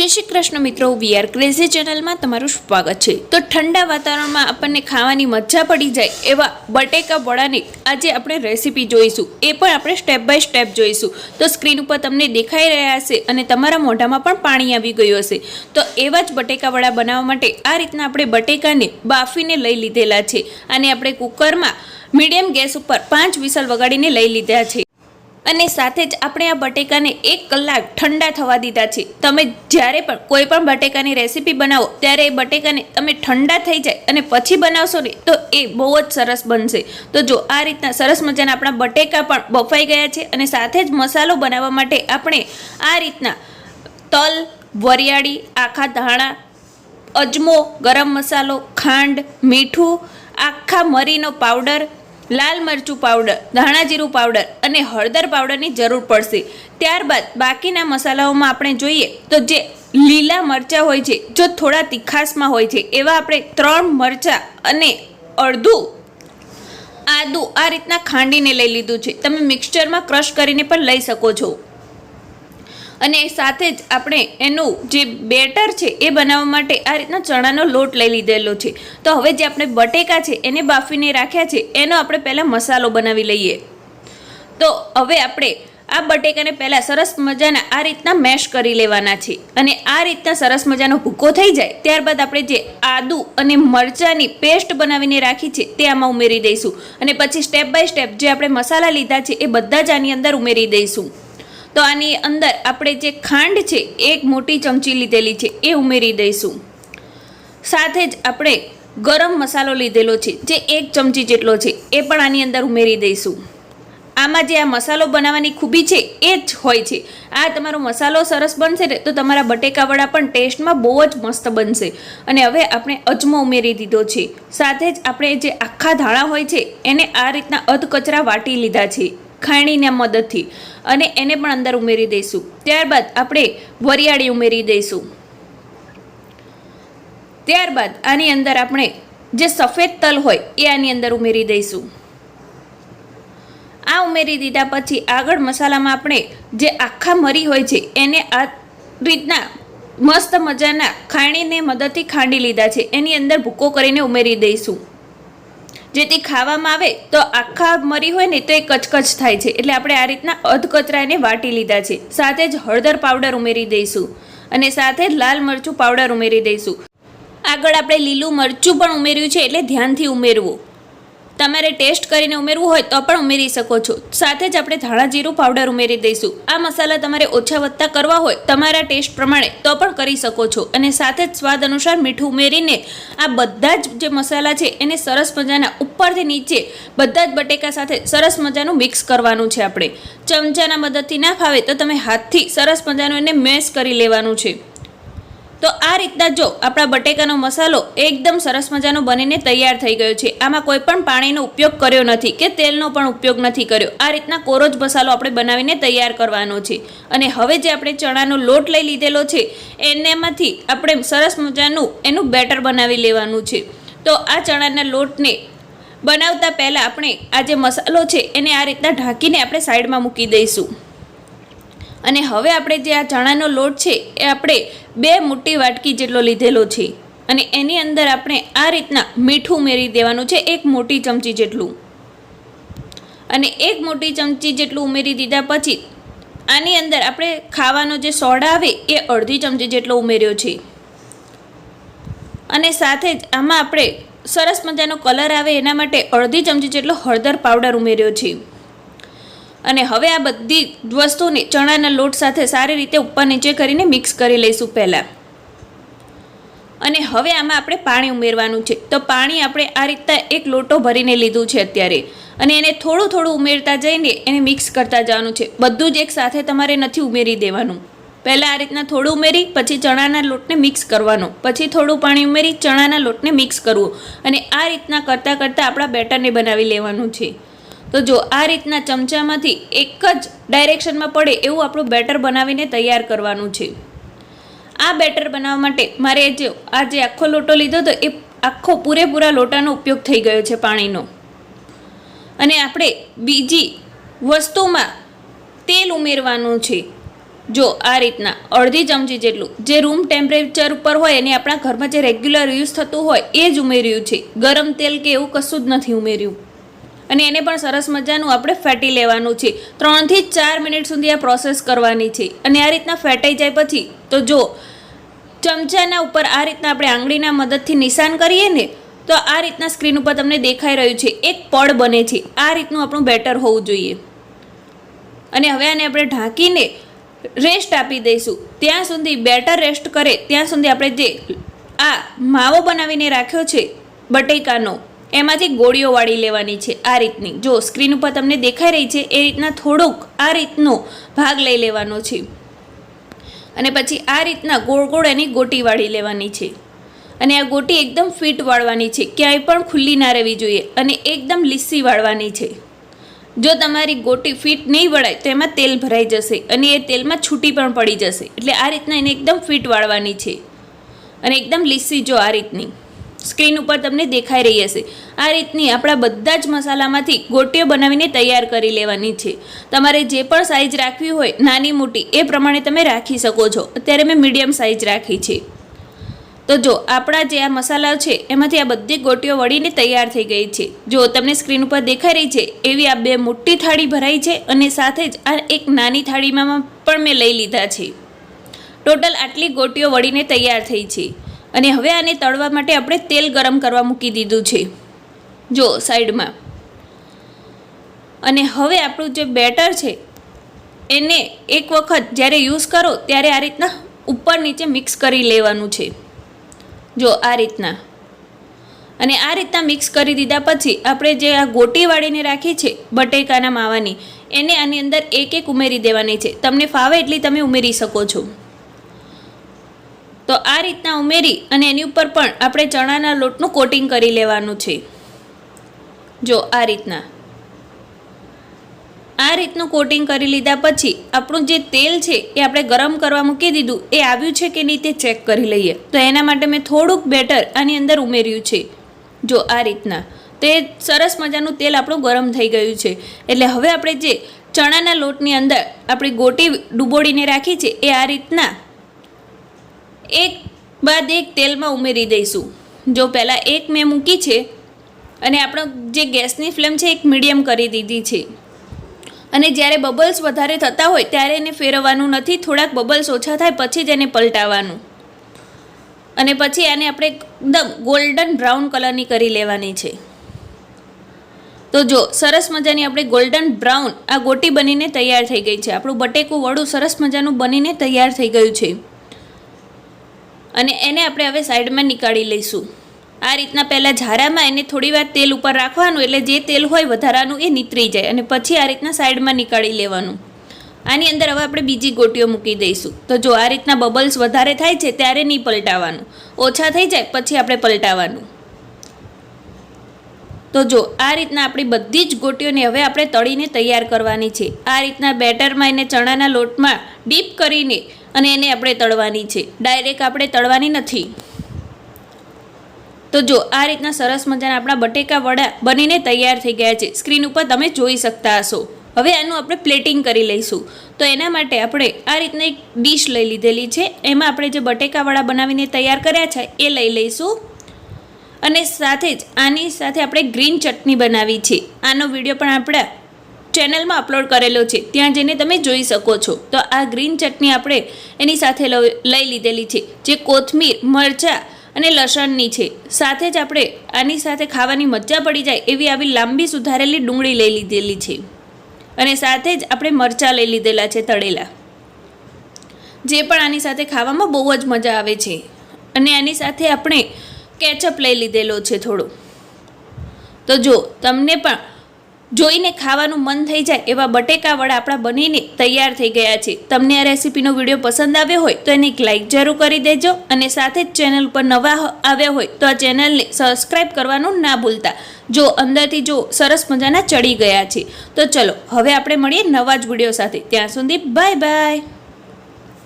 જય શ્રી કૃષ્ણ મિત્રો VR crazy ચેનલમાં તમારું સ્વાગત છે. તો ઠંડા વાતાવરણમાં આપણને ખાવાની મજા પડી જાય એવા બટેકા વડાની આજે આપણે રેસીપી જોઈશું. એ પણ આપણે સ્ટેપ બાય સ્ટેપ જોઈશું. તો સ્ક્રીન ઉપર તમને દેખાઈ રહ્યા હશે અને તમારા મોઢામાં પણ પાણી આવી ગયું હશે. તો એવા જ બટેકા વડા બનાવવા માટે આ રીતના આપણે બટેકાને બાફીને લઈ લીધેલા છે. અને આપણે કુકરમાં મીડિયમ ગેસ ઉપર પાંચ વિસલ વગાડીને લઈ લીધા છે. અને સાથે જ આપણે આ બટેકાને એક કલાક ઠંડા થવા દીધા છે. તમે જ્યારે પણ કોઈ પણ બટેકાની રેસીપી બનાવો, ત્યારે એ બટેકાને તમે ઠંડા થઈ જાય અને પછી બનાવશો ને, તો એ બહુ જ સરસ બનશે. તો જો આ રીતના સરસ મજાના આપણા બટેકા પણ બફાઈ ગયા છે અને સાથે જ મસાલો બનાવવા માટે આપણે આ રીતના તલ, વરિયાળી, આખા ધાણા, અજમો, ગરમ મસાલો, ખાંડ, મીઠું, આખા મરીનો પાવડર લાલ મરચું પાવડર, ધાણા જીરું પાવડર અને હળદર પાવડરની જરૂર પડશે. ત્યારબાદ બાકીના મસાલાઓમાં આપણે જોઈએ તો જે લીલા મરચાં હોય છે, જો થોડા તીખાસમાં હોય છે, એવા આપણે ત્રણ મરચાં અને અડધું આદું આ રીતના ખાંડીને લઈ લીધું છે. તમે મિક્સચરમાં ક્રશ કરીને પણ લઈ શકો છો. અને સાથે જ આપણે એનું જે બેટર છે એ બનાવવા માટે આ રીતના ચણાનો લોટ લઈ લીધેલો છે. તો હવે જે આપણે બટેકા છે એને બાફીને રાખ્યા છે, એનો આપણે પહેલાં મસાલો બનાવી લઈએ. તો હવે આપણે આ બટેકાને પહેલાં સરસ મજાના આ રીતના મેશ કરી લેવાના છે. અને આ રીતના સરસ મજાનો ભૂકો થઈ જાય, ત્યારબાદ આપણે જે આદુ અને મરચાંની પેસ્ટ બનાવીને રાખી છે, તે આમાં ઉમેરી દઈશું. અને પછી સ્ટેપ બાય સ્ટેપ જે આપણે મસાલા લીધા છે, એ બધા જ આની અંદર ઉમેરી દઈશું. તો આની અંદર આપણે જે ખાંડ છે, એક મોટી ચમચી લીધેલી છે, એ ઉમેરી દઈશું. સાથે જ આપણે ગરમ મસાલો લીધેલો છે, જે એક ચમચી જેટલો છે, એ પણ આની અંદર ઉમેરી દઈશું. આમાં જે આ મસાલો બનાવવાની ખૂબી છે, એ જ હોય છે. આ તમારો મસાલો સરસ બનશે ને, તો તમારા બટેકાવડા પણ ટેસ્ટમાં બહુ જ મસ્ત બનશે. અને હવે આપણે અજમો ઉમેરી દીધો છે. સાથે જ આપણે જે આખા ધાણા હોય છે, એને આ રીતના અધકચરા વાટી લીધા છે. ખાણીના મદદથી અને એને પણ અંદર ઉમેરી દઈશું. ત્યારબાદ આપણે વરિયાળી ઉમેરી દઈશું. ત્યારબાદ આની અંદર આપણે જે સફેદ તલ હોય એ આની અંદર ઉમેરી દઈશું. આ ઉમેરી દીધા પછી આગળ મસાલામાં આપણે જે આખા મરી હોય છે એને આ રીતના મસ્ત મજાના ખાણીને મદદથી ખાંડી લીધા છે. એની અંદર ભૂકો કરીને ઉમેરી દઈશું. જેથી ખાવામાં આવે તો આખા મરી હોય ને તો એ કચકચ થાય છે. એટલે આપણે આ રીતના અધકચરા એને વાટી લીધા છે. સાથે જ હળદર પાવડર ઉમેરી દઈશું અને સાથે લાલ મરચું પાવડર ઉમેરી દઈશું. આગળ આપણે લીલું મરચું પણ ઉમેર્યું છે એટલે ધ્યાનથી ઉમેરવું. તમારે ટેસ્ટ કરીને ઉમેરવું હોય તો પણ ઉમેરી શકો છો. સાથે જ આપણે ધાણા જીરું પાવડર ઉમેરી દઈશું. આ મસાલા તમારે ઓછા વધતા કરવા હોય તમારા ટેસ્ટ પ્રમાણે તો પણ કરી શકો છો. અને સાથે જ સ્વાદ અનુસાર મીઠું ઉમેરીને આ બધા જ જે મસાલા છે એને સરસ મજાના ઉપરથી નીચે બધા જ બટેકા સાથે સરસ મજાનું મિક્સ કરવાનું છે આપણે. ચમચાના મદદથી ના ફાવે તો તમે હાથથી સરસ મજાનું એને મેશ કરી લેવાનું છે. તો આ રીતના જો આપણા બટેકાનો મસાલો એકદમ સરસ મજાનો બનીને તૈયાર થઈ ગયો છે. આમાં કોઈ પણ પાણીનો ઉપયોગ કર્યો નથી કે તેલનો પણ ઉપયોગ નથી કર્યો. આ રીતના કોરો જ મસાલો આપણે બનાવીને તૈયાર કરવાનો છે. અને હવે જે આપણે ચણાનો લોટ લઈ લીધેલો છે, એનામાંથી આપણે સરસ મજાનું એનું બેટર બનાવી લેવાનું છે. તો આ ચણાના લોટને બનાવતા પહેલાં આપણે આ જે મસાલો છે, એને આ રીતના ઢાંકીને આપણે સાઈડમાં મૂકી દઈશું. અને હવે આપણે જે આ ચણાનો લોટ છે એ આપણે બે મોટી વાટકી જેટલો લીધેલો છે. અને એની અંદર આપણે આ રીતના મીઠું ઉમેરી દેવાનું છે એક મોટી ચમચી જેટલું. અને એક મોટી ચમચી જેટલું ઉમેરી દીધા પછી આની અંદર આપણે ખાવાનો જે સોડા આવે એ અડધી ચમચી જેટલો ઉમેર્યો છે. અને સાથે જ આમાં આપણે સરસ મજાનો કલર આવે એના માટે અડધી ચમચી જેટલો હળદર પાવડર ઉમેર્યો છે. અને હવે આ બધી વસ્તુને ચણાના લોટ સાથે સારી રીતે ઉપર નીચે કરીને મિક્સ કરી લઈશું પહેલાં. અને હવે આમાં આપણે પાણી ઉમેરવાનું છે. તો પાણી આપણે આ રીતના એક લોટો ભરીને લીધું છે અત્યારે. અને એને થોડું થોડું ઉમેરતા જઈને એને મિક્સ કરતા જવાનું છે. બધું જ એક સાથે તમારે નથી ઉમેરી દેવાનું. પહેલાં આ રીતના થોડું ઉમેરી, પછી ચણાના લોટને મિક્સ કરવાનો. પછી થોડું પાણી ઉમેરી, ચણાના લોટને મિક્સ કરવું. અને આ રીતના કરતાં કરતાં આપણા બેટરને બનાવી લેવાનું છે. તો જો આ રીતના ચમચામાંથી એક જ ડાયરેક્શનમાં પડે એવું આપણું બેટર બનાવીને તૈયાર કરવાનું છે. આ બેટર બનાવવા માટે મારે જે, આ જે આખો લોટો લીધો હતો એ આખો પૂરેપૂરા લોટાનો ઉપયોગ થઈ ગયો છે પાણીનો. અને આપણે બીજી વસ્તુમાં તેલ ઉમેરવાનું છે. જો આ રીતના અડધી ચમચી જેટલું, જે રૂમ ટેમ્પરેચર ઉપર હોય અને આપણા ઘરમાં જે રેગ્યુલર યુઝ થતું હોય એ જ ઉમેર્યું છે. ગરમ તેલ કે એવું કશું જ નથી ઉમેર્યું. અને એને પણ સરસ મજાનું આપણે ફેટી લેવાનું છે. ત્રણથી ચાર મિનિટ સુધી આ પ્રોસેસ કરવાની છે. અને આ રીતના ફેટાઈ જાય પછી, તો જો, ચમચાના ઉપર આ રીતના આપણે આંગળીના મદદથી નિશાન કરીએ ને, તો આ રીતના સ્ક્રીન ઉપર તમને દેખાઈ રહ્યું છે. એક પડ બને છે. આ રીતનું આપણું બેટર હોવું જોઈએ. અને હવે આને આપણે ઢાંકીને રેસ્ટ આપી દઈશું. ત્યાં સુધી બેટર રેસ્ટ કરે. ત્યાં સુધી આપણે જે આ માવો બનાવીને રાખ્યો છે, બટેકાનો એમાંથી ગોળીઓ વાળી લેવાની છે આ રીતની. જો સ્ક્રીન ઉપર તમને દેખાઈ રહી છે, એ રીતના થોડોક આ રીતનો ભાગ લઈ લેવાનો છે. અને પછી આ રીતના ગોળ ગોળ એની ગોટી વાળી લેવાની છે. અને આ ગોટી એકદમ ફિટ વાળવાની છે, ક્યાંય પણ ખુલ્લી ના રહેવી જોઈએ અને એકદમ લીસી વાળવાની છે. જો તમારી ગોટી ફિટ નહીં વળાય, તો એમાં તેલ ભરાઈ જશે અને એ તેલમાં છૂટી પણ પડી જશે. એટલે આ રીતના એને એકદમ ફિટ વાળવાની છે. અને એકદમ લીસી જો આ રીતની. સ્ક્રીન ઉપર તમને દેખાઈ રહી હશે. આ રીતની આપણા બધા જ મસાલામાંથી ગોટીઓ બનાવીને તૈયાર કરી લેવાની છે. તમારે જે પણ સાઇઝ રાખવી હોય, નાની મોટી, એ પ્રમાણે તમે રાખી શકો છો. અત્યારે મેં મીડિયમ સાઇઝ રાખી છે. તો જો, આપણા જે આ મસાલા છે, એમાંથી આ બધી ગોટીઓ વળીને તૈયાર થઈ ગઈ છે. જો તમને સ્ક્રીન ઉપર દેખાઈ રહી છે, એવી આ બે મોટી થાળી ભરાઈ છે અને સાથે જ આ એક નાની થાળીમાં પણ મેં લઈ લીધા છે. ટોટલ આટલી ગોટીઓ વળીને તૈયાર થઈ છે. અને હવે આને તળવા માટે આપણે તેલ ગરમ કરવા મૂકી દીધું છે. જો, સાઈડમાં. અને હવે આપણું જે બેટર છે, એને એક વખત જ્યારે યુઝ કરો ત્યારે આ રીતના ઉપર નીચે મિક્સ કરી લેવાનું છે. જો, આ રીતના. અને આ રીતના મિક્સ કરી દીધા પછી આપણે જે આ ગોટી વાળીને રાખી છે, બટેકાના માવાની, એને આની અંદર એક એક ઉમેરી દેવાની છે. તમને ફાવે એટલી તમે ઉમેરી શકો છો. તો આ રીતના ઉમેરી અને એની ઉપર પણ આપણે ચણાના લોટનું કોટિંગ કરી લેવાનું છે. જો આ રીતના. આ રીતનું કોટિંગ કરી લીધા પછી આપણું જે તેલ છે એ આપણે ગરમ કરવા મૂકી દીધું, એ આવ્યું છે કે નહીં તે ચેક કરી લઈએ. તો એના માટે મેં થોડુંક બેટર આની અંદર ઉમેર્યું છે. જો આ રીતના. તે સરસ મજાનું તેલ આપણું ગરમ થઈ ગયું છે. એટલે હવે આપણે જે ચણાના લોટની અંદર આપણી ગોટી ડૂબોડીને રાખી છે, એ આ રીતના એક બાદ એક તેલમાં ઉમેરી દઈશું. જો પહેલાં એક મેં મૂકી છે, અને આપણો જે ગેસની ફ્લેમ છે એક મીડિયમ કરી દીધી છે. અને જ્યારે બબલ્સ વધારે થતા હોય ત્યારે એને ફેરવવાનું નથી, થોડાક બબલ્સ ઓછા થાય પછી જ એને પલટાવવાનું અને પછી આને આપણે એકદમ ગોલ્ડન બ્રાઉન કલરની કરી લેવાની છે. તો જો, સરસ મજાની આપણે ગોલ્ડન બ્રાઉન આ ગોટી બનીને તૈયાર થઈ ગઈ છે. આપણું બટેકું વડું સરસ મજાનું બનીને તૈયાર થઈ ગયું છે. અને એને આપણે હવે સાઈડમાં નીકાળી લઈશું. આ રીતના પહેલાં ઝારામાં એને થોડી વાર તેલ ઉપર રાખવાનું એટલે જે તેલ હોય વધારાનું એ નીતરી જાય અને પછી આ રીતના સાઈડમાં નીકાળી લેવાનું. આની અંદર હવે આપણે બીજી ગોટીઓ મૂકી દઈશું. તો જો આ રીતના બબલ્સ વધારે થાય છે ત્યારે નહીં પલટાવવાનું ઓછા થઈ જાય પછી આપણે પલટાવવાનું તો જો આ રીતના આપણી બધી જ ગોટીઓને હવે આપણે તળીને તૈયાર કરવાની છે. આ રીતના બેટરમાં એને ચણાના લોટમાં ડીપ કરીને અને એને આપણે તળવાની છે. ડાયરેક્ટ આપણે તળવાની નથી. તો જો આ રીતના સરસ મજાના આપણા બટેકા વડા બનીને તૈયાર થઈ ગયા છે. સ્ક્રીન ઉપર તમે જોઈ શકતા હશો. હવે આનું આપણે પ્લેટિંગ કરી લઈશું. તો એના માટે આપણે આ રીતના એક ડીશ લઈ લીધેલી છે. એમાં આપણે જે બટેકા બનાવીને તૈયાર કર્યા છે, એ લઈ લઈશું. અને સાથે જ આની સાથે આપણે ગ્રીન ચટણી બનાવી છે. આનો વીડિયો પણ આપણા ચેનલમાં અપલોડ કરેલો છે. ત્યાં જઈને તમે જોઈ શકો છો. તો આ ગ્રીન ચટણી આપણે એની સાથે લઈ લીધેલી છે. જે કોથમીર, મરચાં અને લસણની છે. સાથે જ આપણે આની સાથે ખાવાની મજા પડી જાય એવી આવી લાંબી સુધારેલી ડુંગળી લઈ લીધેલી છે. અને સાથે જ આપણે મરચાં લઈ લીધેલા છે તળેલા. જે પણ આની સાથે ખાવામાં બહુ જ મજા આવે છે. અને આની સાથે આપણે કેચઅપ લઈ લીધેલો છે થોડો. તો જો, તમને પણ જોઈને ખાવાનું મન થઈ જાય એવા બટેકા વડા આપણા બનીને તૈયાર થઈ ગયા છે. તમને આ રેસીપીનો વીડિયો પસંદ આવ્યો હોય તો એને એક લાઇક જરૂર કરી દેજો અને સાથે જ ચેનલ પર નવા આવ્યા હોય તો આ ચેનલને સબસ્ક્રાઈબ કરવાનું ના ભૂલતા. જો અંદરથી જો સરસ મજાના ચડી ગયા છે. તો ચલો, હવે આપણે મળીએ નવા જ વીડિયો સાથે. ત્યાં સુધી બાય બાય.